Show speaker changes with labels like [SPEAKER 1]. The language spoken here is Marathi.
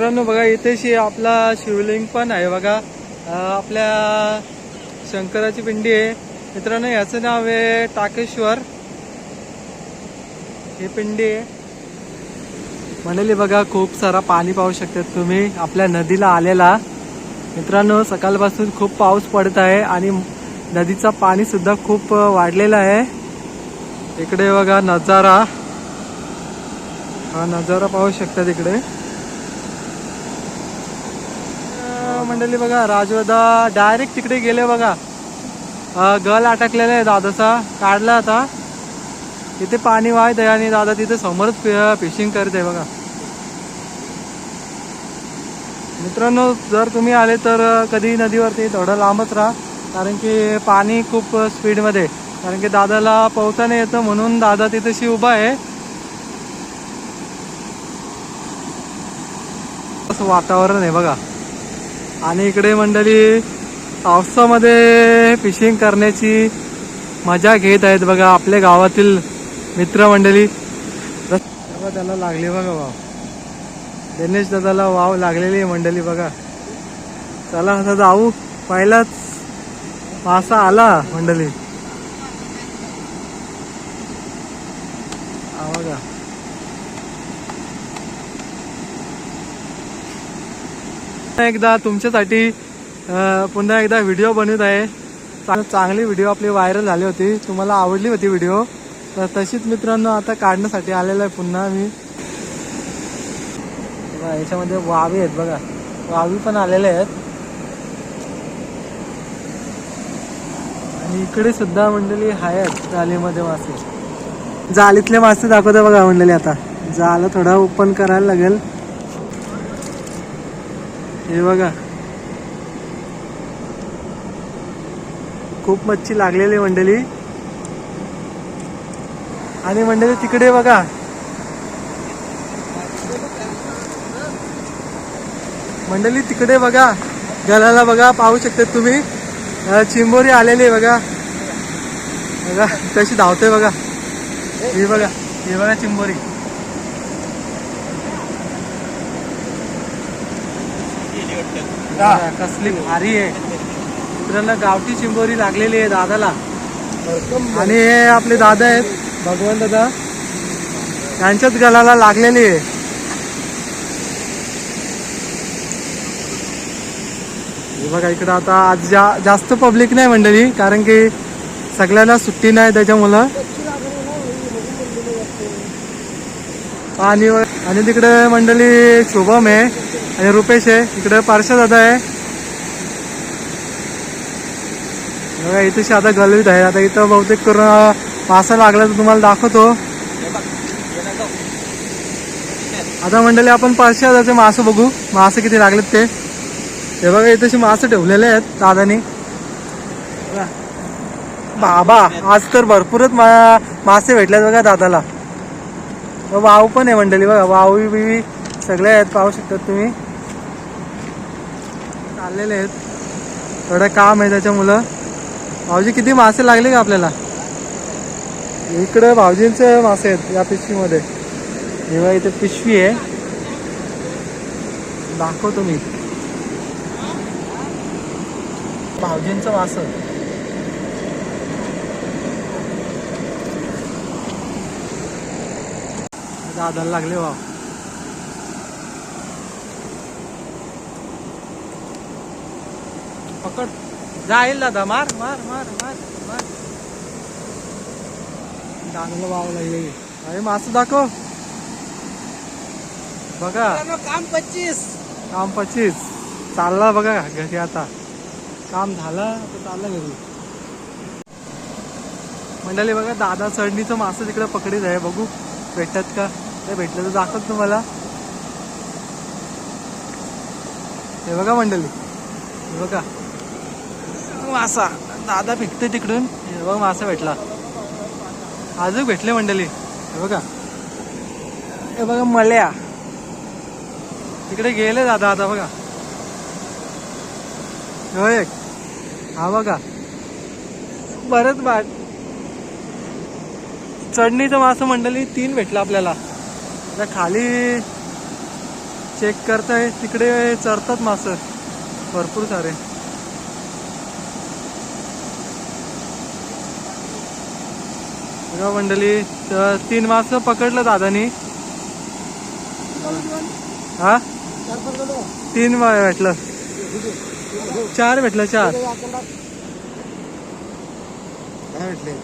[SPEAKER 1] मित्रांनो बघा इथेशी आपला शिवलिंग पण आहे. बघा आपल्या शंकराची पिंडी आहे. मित्रांनो याचं नाव आहे टाकेश्वर. ही पिंडी आहे. म्हणाली बघा खूप सारा पाणी पाहू शकतात तुम्ही आपल्या नदीला आलेला. मित्रांनो सकाळपासून खूप पाऊस पडत आहे आणि नदीचा पाणी सुद्धा खूप वाढलेला आहे. इकडे बघा नजारा. हा नजारा पाहू शकता तिकडे. मंडळी बघा राजवदा डायरेक्ट तिकडे गेले बघा. गल अटकलेला आहे दादाचा काढला आता. तिथे पाणी वाहत आहे आणि दादा तिथे समोरच फिशिंग करत आहे बघा. मित्रांनो जर तुम्ही आले तर कधी नदीवरती थोडं लांबच राहा कारण की पाणी खूप स्पीडमध्ये कारण की दादाला पोहता नाही येतं म्हणून दादा तिथेशी उभा आहे. असं वातावरण आहे बघा. आणि इकडे मंडळी पावसामध्ये फिशिंग करण्याची मजा घेत आहेत बघा आपल्या गावातील मित्रमंडळी. बघा त्याला लागली बघा वाव. दिनेश दादाला वाव लागलेली आहे मंडळी बघा. चला आता जाऊ. पहिलाच मासा आला मंडळी. बघा. एकदा तुमच्यासाठी पुन्हा एकदा व्हिडिओ बनवत आहे. चांगली व्हिडिओ आपली व्हायरल झाली होती. तुम्हाला आवडली होती व्हिडिओ तर तशीच मित्रांनो आता काढण्यासाठी आलेला आहे पुन्हा मी. याच्यामध्ये वावी आहेत बघा. वावी पण आलेले आहेत. आणि इकडे सुद्धा मंडळी आहेत जालीमध्ये मासे. जालीतले मासे दाखवते बघा मंडळी आता. जालं थोडा ओपन करायला लागेल. हे बघा. खूप मच्छी लागलेली आहे मंडळी. आणि मंडळी तिकडे बघा. मंडळी तिकडे बघा. गलाला बघा पाहू शकता तुम्ही. चिंबोरी आलेली आहे बघा. बघा कशी धावते बघा. हे बघा हे बघा चिंबोरी. कसली भारी आहे. मित्रांनो गावठी चिंबोरी लागलेली आहे दादाला. आणि हे आपले दादा आहेत भगवान दादा. त्यांच्याच गलाला लागलेली आहे. बघा इकडं आता आज जा जास्त पब्लिक नाही मंडळी कारण की सगळ्यांना सुट्टी नाही त्याच्यामुळं. आणि आणि तिकडे मंडळी शुभम आहे आणि रुपेश आहे. इकडे पारशा दादा आहे. बघा इथे आता गलवीत आहे. आता इथं बहुतेक करून मासा लागला तर तुम्हाला दाखवतो. आता मंडळी आपण पाचशे हजारचे मासे बघू. मासे किती लागलेत ते. हे बघा इथे मासे ठेवलेले आहेत दादानी. बाबा आज तर भरपूरच मा मासे भेटलेत बघा दादाला. वाव पण आहे मंडळी बघा वावी बिवी सगळे आहेत पाहू शकतात तुम्ही. चाललेले आहेत. थोडं काम आहे त्याच्यामुळं भाऊजी किती मासे लागले का आपल्याला? इकडं भाऊजींचे मासे आहेत या पिशवीमध्ये. जेव्हा इथे पिशवी आहे. दाखवतो मी. भाऊजींचं मासं. दादाला लागले वा पकड. जाईल दादा मार मार मार मार मार. दादाला वाव लागले. अरे मासं दाखव. बघा.
[SPEAKER 2] काम पच्चीस.
[SPEAKER 1] काम पच्चीस. चालला बघा घरी आता. काम झालं आता चाललं घरी. मंडळी बघा दादा चढणीचं मासं तिकडे पकडीत आहे. बघू भेटतात का? ते भेटलं तर दाखवत तुम्हाला. हे बघा मंडळी. हे बघा. मासा. दादा फेकते तिकडून. हे बघा मासा भेटला. अजून भेटले मंडळी. हे बघा. हे बघा मल्या तिकडे गेले दादा आता बघा. हो एक हा बघा. बरंच बाट चढणीचं मासं मंडळी तीन भेटलं आपल्याला. आता खाली चेक करताय. तिकडे चरतात मास. भरपूर सारे. मंडळी तीन मास पकडलं दादानी. हा? तीन भेटलं. चार भेटलं चार.
[SPEAKER 2] काय भेटले?